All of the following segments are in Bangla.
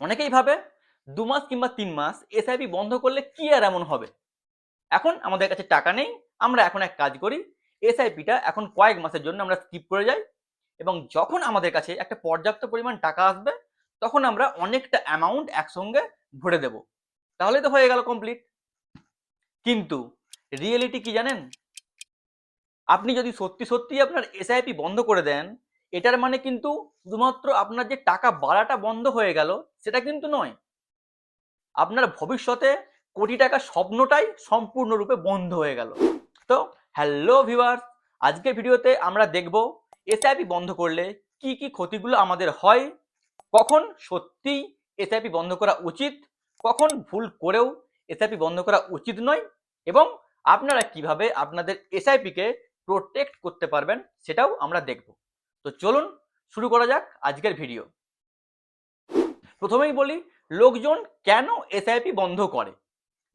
অনেকেই ভাবে দু মাস কিংবা তিন মাস এসআইপি বন্ধ করলে কি আর এমন হবে? এখন আমাদের কাছে টাকা নেই, আমরা এখন এক কাজ করি এসআইপিটা এখন কয়েক মাসের জন্য আমরা স্কিপ করে যাই এবং যখন আমাদের কাছে একটা পর্যাপ্ত পরিমাণ টাকা আসবে, তখন আমরা অনেকটা অ্যামাউন্ট একসঙ্গে ভরে দেব। তাহলে তো হয়ে গেল কমপ্লিট কিন্তু রিয়েলিটি কি জানেন? আপনি যদি সত্যি সত্যি আপনার এসআইপি বন্ধ করে দেন এটার মানে কিন্তু শুধুমাত্র আপনার যে টাকা বাড়াটা বন্ধ হয়ে গেল, সেটা কিন্তু নয়। আপনার ভবিষ্যতে কোটি টাকা স্বপ্নটাই সম্পূর্ণরূপে বন্ধ হয়ে গেল। তো হ্যালো ভিউয়ার্স আজকের ভিডিওতে আমরা দেখব এসআইপি বন্ধ করলে কি কি ক্ষতিগুলো আমাদের হয়, কখন সত্যি এসআইপি বন্ধ করা উচিত, কখন ভুল করেও এসআইপি বন্ধ করা উচিত নয়, এবং আপনারা কীভাবে আপনাদের এসআইপিকে প্রোটেক্ট করতে পারবেন সেটাও আমরা দেখব। তো চলুন শুরু করা যাক আজকের ভিডিও প্রথমেই বলি, লোকজন কেন এসআইপি বন্ধ করে?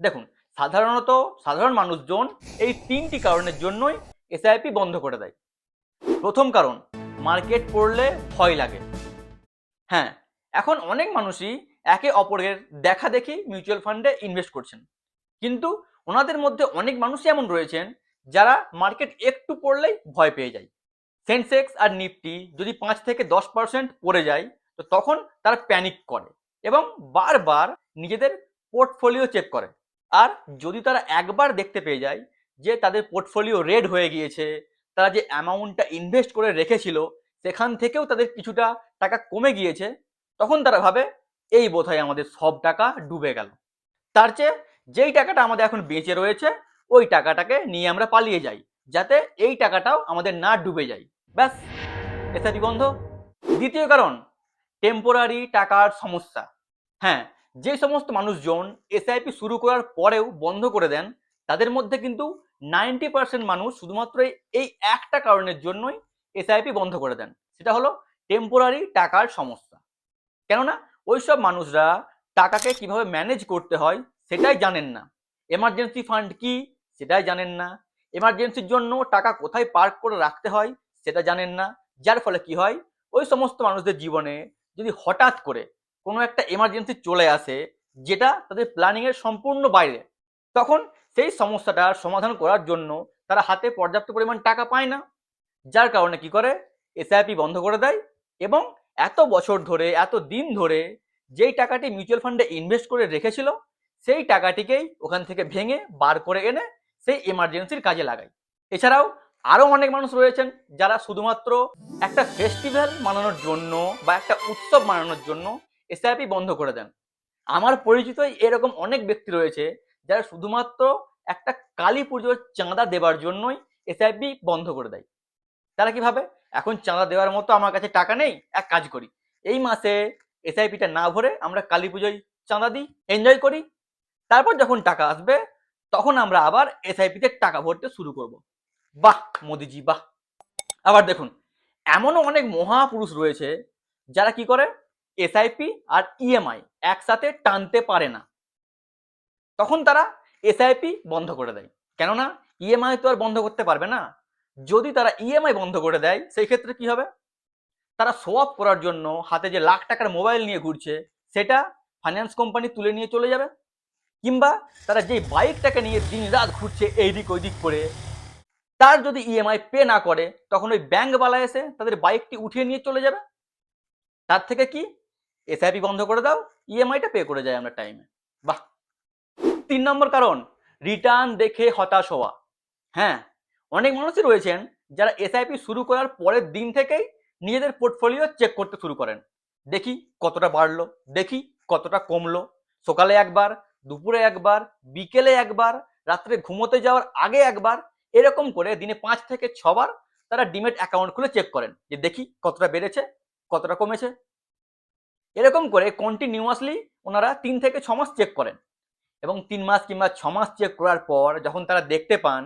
দেখুন, সাধারণত সাধারণ মানুষজন এই তিনটি কারণের জন্যই এসআইপি বন্ধ করে দেয়। প্রথম কারণ, মার্কেট পড়লে ভয় লাগে। হ্যাঁ এখন অনেক মানুষই একে অপরের দেখা দেখি মিউচুয়াল ফান্ডে ইনভেস্ট করছেন। কিন্তু ওনাদের মধ্যে অনেক মানুষই এমন রয়েছেন যারা মার্কেট একটু পড়লেই ভয় পেয়ে যায়। সেন্সেক্স আর নিফটি যদি পাঁচ থেকে দশ পার্সেন্ট পড়ে যায়, তো তখন তারা প্যানিক করে এবং বারবার নিজেদের পোর্টফোলিও চেক করে। আর যদি তারা একবার দেখতে পেয়ে যায় যে তাদের পোর্টফোলিও রেড হয়ে গিয়েছে, তারা যে অ্যামাউন্টটা ইনভেস্ট করে রেখেছিল, সেখান থেকেও তাদের কিছুটা টাকা কমে গিয়েছে, তখন তারা ভাবে, এই বোধহয় আমাদের সব টাকা ডুবে গেল। তার চেয়ে যেই টাকাটা আমাদের এখন বেঁচে রয়েছে, ওই টাকাটাকে নিয়ে আমরা পালিয়ে যাই, যাতে এই টাকাটাও আমাদের না ডুবে যায়। ব্যাস, এসআইপি বন্ধ। দ্বিতীয় কারণ টেম্পোরারি টাকার সমস্যা। হ্যাঁ যে সমস্ত মানুষজন এসআইপি শুরু করার পরেও বন্ধ করে দেন, তাদের মধ্যে কিন্তু নাইনটি পার্সেন্ট মানুষ শুধুমাত্র এই একটা কারণের জন্যই এসআইপি বন্ধ করে দেন। সেটা হলো টেম্পোরারি টাকার সমস্যা। কেননা, ওইসব মানুষরা টাকাকে কীভাবে ম্যানেজ করতে হয় সেটাই জানেন না। এমার্জেন্সি ফান্ড কি, সেটাই জানেন না। এমার্জেন্সির জন্য টাকা কোথায় পার্ক করে রাখতে হয় সেটা জানেন না। যার ফলে কি হয়? ওই সমস্ত মানুষদের জীবনে যদি হঠাৎ করে কোনো একটা এমার্জেন্সি চলে আসে, যেটা তাদের প্ল্যানিংয়ের সম্পূর্ণ বাইরে, তখন সেই সমস্যাটার সমাধান করার জন্য তারা হাতে পর্যাপ্ত পরিমাণ টাকা পায় না। যার কারণে কি করে? এসআইপি বন্ধ করে দেয় এবং এত বছর ধরে, এত দিন ধরে যেই টাকাটি মিউচুয়াল ফান্ডে ইনভেস্ট করে রেখেছিল, সেই টাকাটিকেই ওখান থেকে ভেঙে, বার করে এনে সেই এমার্জেন্সির কাজে লাগায়। এছাড়াও আরও অনেক মানুষ রয়েছেন যারা শুধুমাত্র একটা ফেস্টিভ্যাল মানানোর জন্য বা একটা উৎসব মানানোর জন্য এসআইপি বন্ধ করে দেন। আমার পরিচিতই এরকম অনেক ব্যক্তি রয়েছে যারা শুধুমাত্র একটা কালী পুজোর চাঁদা দেবার জন্যই এসআইপি বন্ধ করে দেয়। তারা কীভাবে এখন চাঁদা দেওয়ার মতো আমার কাছে টাকা নেই, এক কাজ করি। এই মাসে এসআইপিটা না ভরে আমরা কালী পুজোয় চাঁদা দিই এনজয় করি। তারপর যখন টাকা আসবে, তখন আমরা আবার এসআইপিতে টাকা ভরতে শুরু করব। বাহ, মোদিজি, বাহ। আবার দেখুন, এমনও অনেক মহাপুরুষ রয়েছে যারা কি করে? এসআইপি আর ইএমআই একসাথে টানতে পারে না। তখন তারা এসআইপি বন্ধ করে দেয়। কেননা ইএমআই তো আর বন্ধ করতে পারবে না। যদি তারা ইএমআই বন্ধ করে দেয়, সেই ক্ষেত্রে কি হবে? তারা শো অফ করার জন্য হাতে যে লাখ টাকার মোবাইল নিয়ে ঘুরছে, সেটা ফাইন্যান্স কোম্পানি তুলে নিয়ে চলে যাবে। কিংবা তারা যেই বাইকটাকে নিয়ে দিন রাত ঘুরছে এই দিক ওই দিক করে তার যদি ইএমআই পে না করে, তখন ওই ব্যাংকওয়ালা এসে তাদের বাইকটি উঠিয়ে নিয়ে চলে যাবে। তার থেকে কি? এসআইপি বন্ধ করে দাও ইএমআইটা পে করে যায় আমরা টাইমে বাহ! তিন নম্বর কারণ রিটার্ন দেখে হতাশ হওয়া। হ্যাঁ অনেক মানুষই রয়েছেন যারা এসআইপি শুরু করার পরের দিন থেকেই নিজেদের পোর্টফোলিও চেক করতে শুরু করেন। দেখি কতটা বাড়লো, দেখি কতটা কমলো। সকালে একবার, দুপুরে একবার, বিকেলে একবার, রাত্রে ঘুমোতে যাওয়ার আগে একবার এরকম করে দিনে পাঁচ থেকে ছবার তারা ডিমেট অ্যাকাউন্ট খুলে চেক করেন যে দেখি কতটা বেড়েছে, কতটা কমেছে। এরকম করে কন্টিনিউয়াসলি ওনারা তিন থেকে ছ মাস চেক করেন এবং তিন মাস কিংবা ছ মাস চেক করার পর যখন তারা দেখতে পান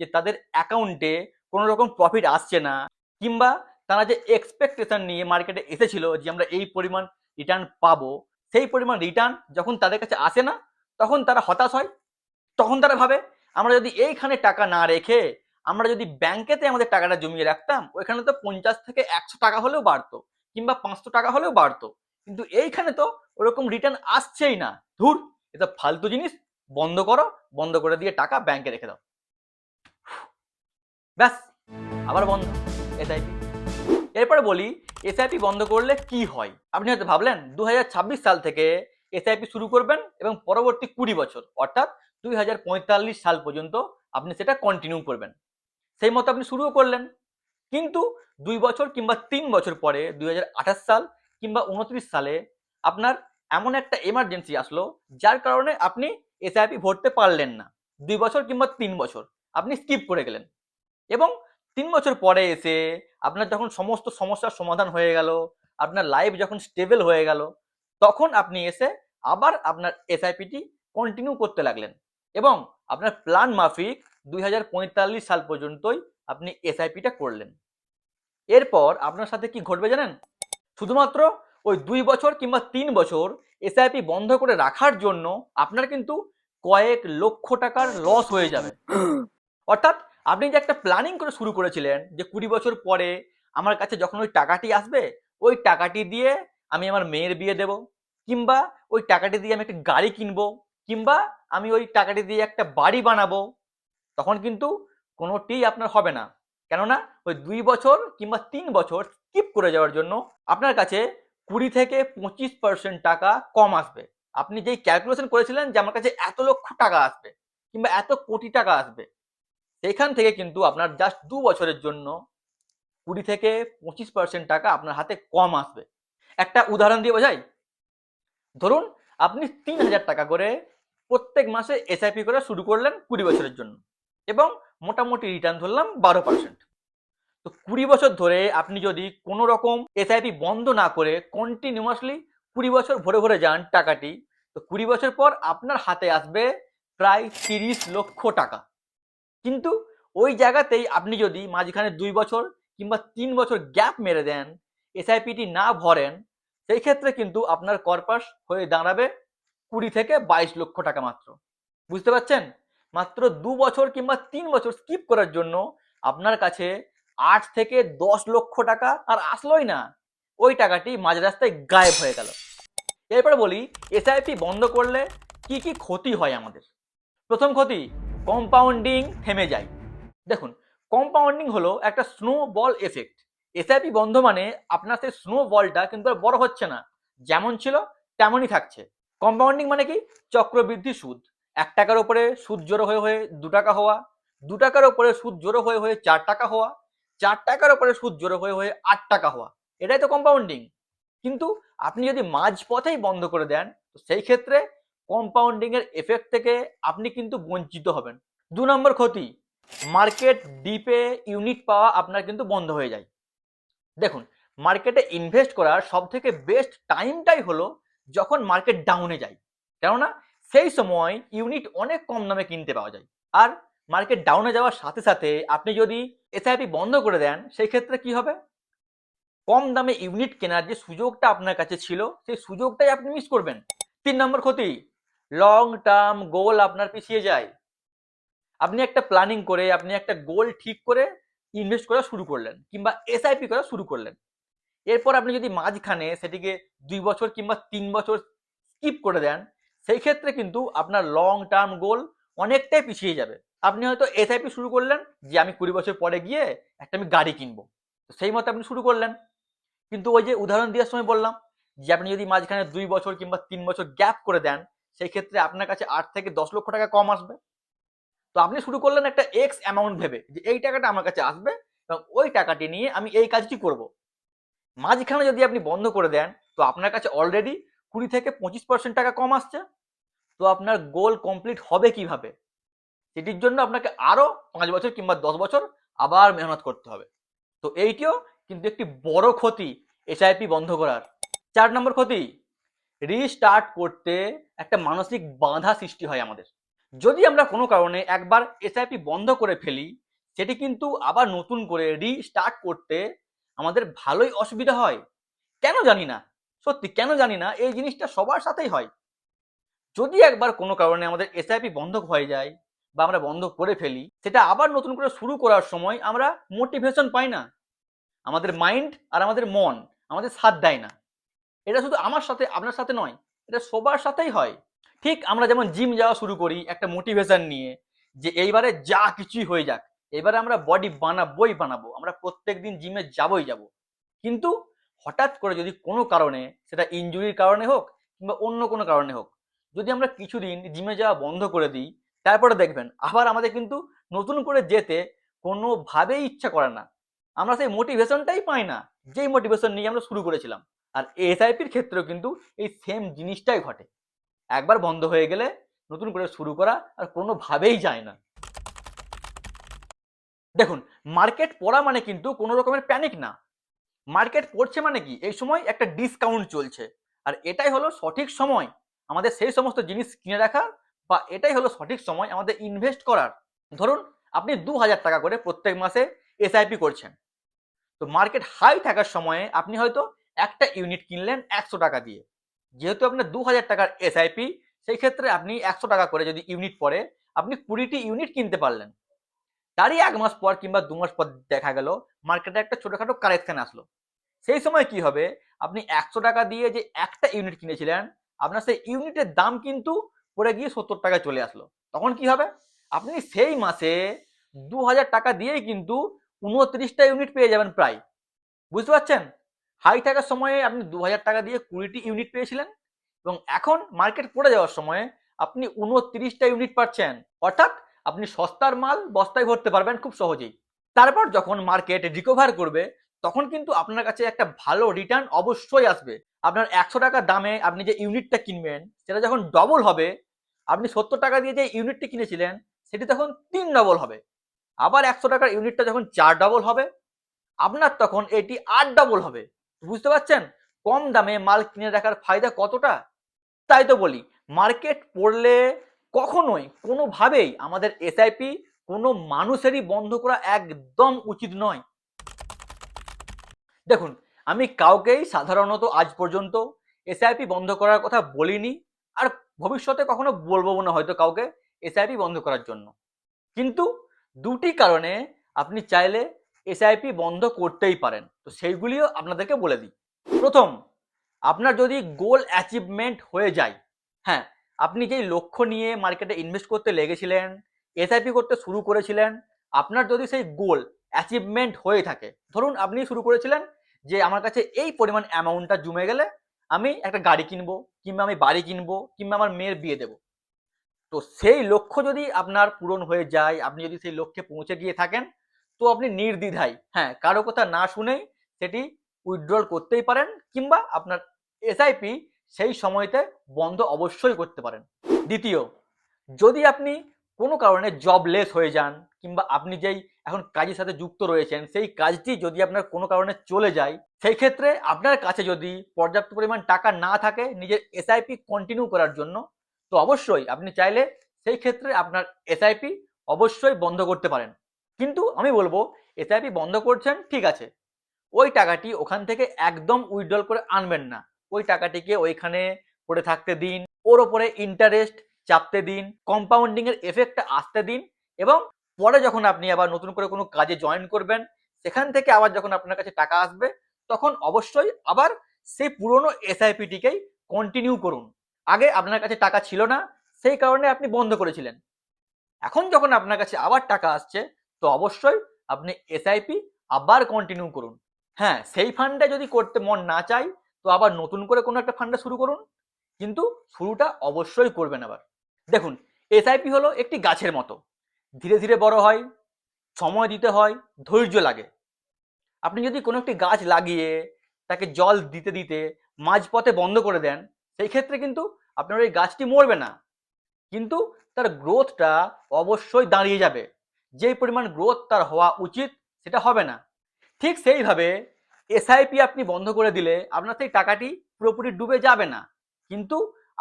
যে তাদের অ্যাকাউন্টে কোনো রকম প্রফিট আসছে না কিংবা তারা যে এক্সপেকটেশন নিয়ে মার্কেটে এসেছিল যে আমরা এই পরিমাণ রিটার্ন পাবো, সেই পরিমাণ রিটার্ন যখন তাদের কাছে আসে না, তখন তারা হতাশ হয়, তখন তারা ভাবে আমরা যদি এইখানে টাকা না রেখে আমরা যদি ব্যাংকেতে আমাদের টাকাটা জমিয়ে রাখতাম, ওইখানে তো পঞ্চাশ থেকে একশো টাকা হলেও বাড়তো কিংবা পাঁচশো টাকা হলেও বাড়তো। কিন্তু এইখানে তো ওরকম রিটার্ন আসছেই না। ধুর এটা ফালতু জিনিস, বন্ধ করো, বন্ধ করে দিয়ে টাকা ব্যাংকে রেখে দাও। ব্যাস, আবার বন্ধ, এসআইপি। এরপরে বলি, এসআইপি বন্ধ করলে কি হয়? আপনি হয়তো ভাবলেন দু হাজার ছাব্বিশ সাল থেকে এসআইপি শুরু করবেন এবং পরবর্তী কুড়ি বছর, অর্থাৎ দুই হাজার পঁয়তাল্লিশ সাল পর্যন্ত আপনি সেটা কন্টিনিউ করবেন। সেই মতো আপনি শুরুও করলেন। কিন্তু দুই বছর কিংবা তিন বছর পরে, দুই হাজার আঠাশ সাল কিংবা উনত্রিশ সালে আপনার এমন একটা এমার্জেন্সি আসলো, যার কারণে আপনি এসআইপি ভরতে পারলেন না। দুই বছর কিংবা তিন বছর আপনি স্কিপ করে গেলেন। এবং তিন বছর পরে এসে আপনার যখন সমস্ত সমস্যার সমাধান হয়ে গেল, আপনার লাইফ যখন স্টেবল হয়ে গেল, তখন আপনি এসে আবার আপনার এসআইপিটি কন্টিনিউ করতে লাগলেন। এবং আপনার প্ল্যান মাফিক দুই হাজার পঁয়তাল্লিশ সাল পর্যন্তই আপনি এসআইপিটা করলেন। এরপর আপনার সাথে কি ঘটবে জানেন? শুধুমাত্র ওই দুই বছর কিংবা তিন বছর এসআইপি বন্ধ করে রাখার জন্য আপনার কিন্তু কয়েক লক্ষ টাকার লস হয়ে যাবে। অর্থাৎ আপনি যে একটা প্ল্যানিং করে শুরু করেছিলেন যে কুড়ি বছর পরে আমার কাছে যখন ওই টাকাটি আসবে, ওই টাকাটি দিয়ে আমি আমার মেয়ের বিয়ে দেব কিংবা ওই টাকাটি দিয়ে আমি একটা গাড়ি কিনবো কিংবা আমি ওই টাকাটি দিয়ে একটা বাড়ি বানাবো, তখন কিন্তু কোনোটি আপনার হবে না। কেননা ওই দুই বছর কিংবা তিন বছর স্কিপ করে যাওয়ার জন্য আপনার কাছে কুড়ি থেকে পঁচিশ পার্সেন্ট টাকা কম আসবে। আপনি যেই ক্যালকুলেশন করেছিলেন যে আমার কাছে এত লক্ষ টাকা আসবে কিংবা এত কোটি টাকা আসবে, সেইখান থেকে কিন্তু আপনার জাস্ট দু বছরের জন্য কুড়ি থেকে পঁচিশ পার্সেন্ট টাকা আপনার হাতে কম আসবে। একটা উদাহরণ দিয়ে বোঝাই। ধরুন আপনি তিন হাজার টাকা করে প্রত্যেক মাসে এসআইপি করে শুরু করলেন কুড়ি বছরের জন্য এবং মোটামুটি রিটার্ন ধরলাম বারো পার্সেন্ট তো কুড়ি বছর ধরে আপনি যদি কোনো রকম এসআইপি বন্ধ না করে কন্টিনিউয়াসলি কুড়ি বছর ভরে ভরে যান টাকাটি, তো কুড়ি বছর পর আপনার হাতে আসবে প্রায় তিরিশ লক্ষ টাকা। কিন্তু ওই জায়গাতেই আপনি যদি মাঝখানে দুই বছর কিংবা তিন বছর গ্যাপ মেরে দেন এসআইপিটি না ভরেন, সেই ক্ষেত্রে কিন্তু আপনার কর্পাস হয়ে দাঁড়াবে কুড়ি থেকে বাইশ লক্ষ টাকা মাত্র। বুঝতে পারছেন? মাত্র দু বছর কিংবা তিন বছর স্কিপ করার জন্য আপনার কাছে আট থেকে দশ লক্ষ টাকা আর আসলোই না। ওই টাকাটি মাঝ রাস্তায় গায়েব হয়ে গেল। এরপরে বলি এসআইপি বন্ধ করলে কি কি ক্ষতি হয় আমাদের? প্রথম ক্ষতি কম্পাউন্ডিং থেমে যায়। দেখুন কম্পাউন্ডিং হলো একটা স্নো বল এফেক্ট এসআইপি বন্ধ মানে আপনার সেই স্নো বলটা কিন্তু আর বড় হচ্ছে না। যেমন ছিল, তেমনই থাকছে। কম্পাউন্ডিং মানে কি? চক্রবৃদ্ধি সুদ। এক টাকার উপরে সুদ জোড়ো হয়ে হয়ে দু টাকা হওয়া, দু টাকার উপরে সুদ জোড়ো হয়ে হয়ে চার টাকা হওয়া, চার টাকার উপরে সুদ জোড়ো হয়ে হয়ে আট টাকা হওয়া, এটাই তো কম্পাউন্ডিং কিন্তু আপনি যদি মাঝপথেই বন্ধ করে দেন, তো সেই ক্ষেত্রে কম্পাউন্ডিং এর এফেক্ট থেকে আপনি কিন্তু বঞ্চিত হবেন। দু নম্বর ক্ষতি মার্কেট ডিপে ইউনিট পাওয়া আপনার কিন্তু বন্ধ হয়ে যায়। দেখুন মার্কেটে ইনভেস্ট করার সব থেকে বেস্ট টাইমটাই হলো যখন মার্কেট ডাউনে যায়। কেননা সেই সময় ইউনিট অনেক কম দামে কিনতে পাওয়া যায়। আর মার্কেট ডাউনে যাওয়ার সাথে সাথে আপনি যদি এসআইপি বন্ধ করে দেন, সেই ক্ষেত্রে কি হবে? কম দামে ইউনিট কেনার যে সুযোগটা আপনার কাছে ছিল, সেই সুযোগটাই আপনি মিস করবেন। তিন নম্বর ক্ষতি লং টার্ম গোল আপনার পিছিয়ে যায়। আপনি একটা প্ল্যানিং করে, আপনি একটা গোল ঠিক করে ইনভেস্ট করা শুরু করলেন, কিংবা এসআইপি করা শুরু করলেন। এরপর আপনি যদি মাঝখানে সেটিকে দুই বছর কিংবা তিন বছর স্কিপ করে দেন, সেই ক্ষেত্রে কিন্তু আপনার লং টার্ম গোল অনেকটাই পিছিয়ে যাবে। আপনি হয়তো এসআইপি শুরু করলেন যে আমি কুড়ি বছর পরে গিয়ে একটা আমি গাড়ি কিনবো। তো সেই মতো আপনি শুরু করলেন। কিন্তু ওই যে উদাহরণ দেওয়ার সময় বললাম যে আপনি যদি মাঝখানে দুই বছর কিংবা তিন বছর গ্যাপ করে দেন, সেই ক্ষেত্রে আপনার কাছে আট থেকে দশ লক্ষ টাকা কম আসবে। তো আপনি শুরু করলেন একটা এক্স অ্যামাউন্ট ভেবে যে এই টাকাটা আমার কাছে আসবে এবং ওই টাকাটি নিয়ে আমি এই কাজটি করব। মাঝখানে যদি আপনি বন্ধ করে দেন, তো আপনার কাছে অলরেডি কুড়ি থেকে পঁচিশ পার্সেন্ট টাকা কম আসছে। তো আপনার গোল কমপ্লিট হবে কীভাবে? সেটির জন্য আপনাকে আরও পাঁচ বছর কিংবা দশ বছর আবার মেহনত করতে হবে। তো এইটিও কিন্তু একটি বড় ক্ষতি এসআইপি বন্ধ করার। চার নম্বর ক্ষতি রিস্টার্ট করতে একটা মানসিক বাধা সৃষ্টি হয় আমাদের। যদি আমরা কোনো কারণে একবার এসআইপি বন্ধ করে ফেলি, সেটি কিন্তু আবার নতুন করে রিস্টার্ট করতে আমাদের ভালোই অসুবিধা হয়। কেন জানি না? সত্যি, কেন জানি না? এই জিনিসটা সবার সাথেই হয়। যদি একবার কোনো কারণে আমাদের এসআইপি বন্ধ হয়ে যায় বা আমরা বন্ধ করে ফেলি, সেটা আবার নতুন করে শুরু করার সময় আমরা মোটিভেশন পাই না। আমাদের মাইন্ড আর আমাদের মন, আমাদের সাথ দেয় না। এটা শুধু আমার সাথে, আপনার সাথে নয়, এটা সবার সাথেই হয়। ঠিক আমরা যেমন জিম যাওয়া শুরু করি একটা মোটিভেশন নিয়ে যে এইবারে যা কিছুই হয়ে যাক এবারে আমরা বডি বানাবোই বানাবো, আমরা প্রত্যেক দিন জিমে যাবই যাব। কিন্তু হঠাৎ করে যদি কোনো কারণে, সেটা ইনজুরির কারণে হোক কিংবা অন্য কোনো কারণে হোক, যদি আমরা কিছুদিন জিমে যাওয়া বন্ধ করে দিই, তারপরে দেখবেন আবার আমাদের কিন্তু নতুন করে যেতে কোনোভাবেই ইচ্ছা করে না। আমরা সেই মোটিভেশনটাই পাই না, যেই মোটিভেশন নিয়ে আমরা শুরু করেছিলাম। আর এসআইপির ক্ষেত্রেও কিন্তু এই সেম জিনিসটাই ঘটে। একবার বন্ধ হয়ে গেলে নতুন করে শুরু করা আর কোনোভাবেই যায় না। দেখুন মার্কেট পড়া মানে কিন্তু কোনো রকমের প্যানিক না। মার্কেট পড়ছে মানে কি? এই সময় একটা ডিসকাউন্ট চলছে। আর এটাই হলো সঠিক সময় আমাদের সেই সমস্ত জিনিস কিনে রাখা বা এটাই হলো সঠিক সময় আমাদের ইনভেস্ট করার। ধরুন, আপনি দু হাজার টাকা করে প্রত্যেক মাসে এসআইপি করছেন। তো মার্কেট হাই থাকার সময়ে আপনি হয়তো একটা ইউনিট কিনলেন একশো টাকা দিয়ে। যেহেতু আপনার দু হাজার টাকার এসআইপি সেই ক্ষেত্রে আপনি একশো টাকা করে যদি ইউনিট পড়ে, আপনি কুড়িটি ইউনিট কিনতে পারলেন। তারই এক মাস পর কিংবা দু মাস পর দেখা গেল মার্কেটে একটা ছোটোখাটো কারেকশন আসলো। সেই সময় কি হবে? আপনি একশো টাকা দিয়ে যে একটা ইউনিট কিনেছিলেন, আপনার সেই ইউনিটের দাম কিন্তু পড়ে গিয়ে সত্তর টাকায় চলে আসলো। তখন কি হবে? আপনি সেই মাসে দু হাজার টাকা দিয়েই কিন্তু উনত্রিশটা ইউনিট পেয়ে যাবেন প্রায়। বুঝতে পারছেন? হাই থাকার সময়ে আপনি দু হাজার টাকা দিয়ে কুড়িটি ইউনিট পেয়েছিলেন এবং এখন মার্কেট পড়ে যাওয়ার সময় আপনি উনত্রিশটা ইউনিট পাচ্ছেন। অর্থাৎ আপনি সস্তার মাল বস্তায় ভরতে পারবেন খুব সহজেই। তারপর যখন মার্কেট রিকভার করবে, তখন কিন্তু আপনার কাছে একটা ভালো রিটার্ন অবশ্যই আসবে। আপনার একশো টাকা দামে আপনি যে ইউনিটটা কিনবেন, সেটা যখন ডবল হবে, আপনি সত্তর টাকা দিয়ে যে ইউনিটটি কিনেছিলেন, সেটি তখন তিন ডবল হবে। আবার একশো টাকার ইউনিটটা যখন চার ডবল হবে, আপনার তখন এটি আট ডবল হবে। বুঝতে পারছেন? কম দামে মাল কিনে রাখার ফায়দা কতটা? তাই তো বলি মার্কেট পড়লে কখনোই, কোনোভাবেই আমাদের এসআইপি কোনো মানুষেরই বন্ধ করা একদম উচিত নয়। দেখুন, আমি কাউকেই সাধারণত আজ পর্যন্ত এসআইপি বন্ধ করার কথা বলিনি আর ভবিষ্যতে কখনো বলব না হয়তো কাউকে এসআইপি বন্ধ করার জন্য। কিন্তু দুটি কারণে আপনি চাইলে এসআইপি বন্ধ করতেই পারেন। তো সেইগুলিও আপনাদেরকে বলে দিই। প্রথম, আপনার যদি গোল অ্যাচিভমেন্ট হয়ে যায় হ্যাঁ আপনি যেই লক্ষ্য নিয়ে মার্কেটে ইনভেস্ট করতে লেগেছিলেন এসআইপি করতে শুরু করেছিলেন, আপনার যদি সেই গোল অ্যাচিভমেন্ট হয়ে থাকে, ধরুন আপনি শুরু করেছিলেন যে আমার কাছে এই পরিমাণ অ্যামাউন্টটা জমে গেলে আমি একটা গাড়ি কিনবো, কিংবা আমি বাড়ি কিনবো, কিংবা আমার মেয়ের বিয়ে দেবো। তো সেই লক্ষ্য যদি আপনার পূরণ হয়ে যায়, আপনি যদি সেই লক্ষ্যে পৌঁছে গিয়ে থাকেন, তো আপনি নির্দ্বিধায় হ্যাঁ কারও কথা না শুনেই সেটি উইথড্রল করতেই পারেন, কিংবা আপনার এসআইপি সেই সময়তে বন্ধ অবশ্যই করতে পারেন। দ্বিতীয়, যদি আপনি কোনো কারণে জবলেস হয়ে যান কিংবা আপনি যেই এখন কাজের সাথে যুক্ত রয়েছেন, সেই কাজটি যদি আপনার কোনো কারণে চলে যায়, সেই ক্ষেত্রে আপনার কাছে যদি পর্যাপ্ত পরিমাণ টাকা না থাকে নিজের এসআইপি কন্টিনিউ করার জন্য, তো অবশ্যই আপনি চাইলে সেই ক্ষেত্রে আপনার এসআইপি অবশ্যই বন্ধ করতে পারেন। কিন্তু আমি বলব এসআইপি বন্ধ করছেন ঠিক আছে, ওই টাকাটি ওখান থেকে একদম উইথড্রল করে আনবেন না। ওই টাকাটিকে ওইখানে পড়ে থাকতে দিন, ওর ওপরে ইন্টারেস্ট চাপতে দিন কম্পাউন্ডিং এর এফেক্টটা আসতে দিন এবং পরে যখন আপনি আবার নতুন করে কোনো কাজে জয়েন করবেন, সেখান থেকে আবার যখন আপনার কাছে টাকা আসবে, তখন অবশ্যই আবার সেই পুরনো এসআইপিটিকেই কন্টিনিউ করুন। আগে আপনার কাছে টাকা ছিল না, সেই কারণে আপনি বন্ধ করেছিলেন। এখন যখন আপনার কাছে আবার টাকা আসছে, তো অবশ্যই আপনি এসআইপি আবার কন্টিনিউ করুন। হ্যাঁ সেই ফান্ডে যদি করতে মন না চাই তো আবার নতুন করে কোনো একটা ফান্ডে শুরু করুন। কিন্তু শুরুটা অবশ্যই করবেন আবার। দেখুন এসআইপি হলো একটি গাছের মতো। ধীরে ধীরে বড় হয়, সময় দিতে হয়, ধৈর্য লাগে। আপনি যদি কোনো একটি গাছ লাগিয়ে তাকে জল দিতে দিতে মাঝপথে বন্ধ করে দেন, সেই ক্ষেত্রে কিন্তু আপনার ওই গাছটি মরবে না। কিন্তু তার গ্রোথটা অবশ্যই দাঁড়িয়ে যাবে। যেই পরিমাণ গ্রোথ তার হওয়া উচিত, সেটা হবে না। ঠিক সেইভাবে এসআইপি আপনি বন্ধ করে দিলে আপনার সেই টাকাটি পুরোপুরি ডুবে যাবে না। কিন্তু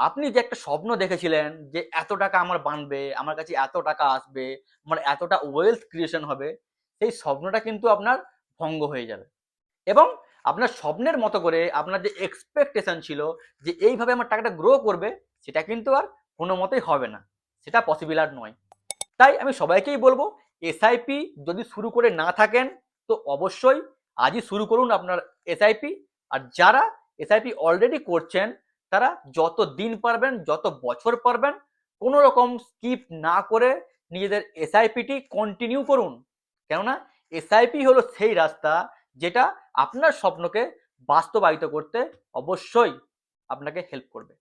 আপনি যে একটা স্বপ্ন দেখেছিলেন যে এত টাকা আমার বানবে আমার কাছে এত টাকা আসবে, আমার এতটা ওয়েলথ ক্রিয়েশন হবে, সেই স্বপ্নটা কিন্তু আপনার ভঙ্গ হয়ে যাবে। এবং আপনার স্বপ্নের মতো করে আপনার যে এক্সপেকটেশন ছিল যে এইভাবে আমার টাকাটা গ্রো করবে, সেটা কিন্তু আর কোনো মতেই হবে না। সেটা পসিবল আর নয়। তাই আমি সবাইকেই বলব এসআইপি যদি শুরু করে না থাকেন, তো অবশ্যই আজই শুরু করুন আপনার এসআইপি আর যারা এসআইপি অলরেডি করছেন, তারা যত দিন পারবেন, যত বছর পারবেন, কোনো রকম স্কিপ না করে নিজেদের এসআইপিটি কন্টিনিউ করুন। কেননা এসআইপি হলো সেই রাস্তা যেটা আপনার স্বপ্নকে বাস্তবায়িত করতে অবশ্যই আপনাকে হেল্প করবে।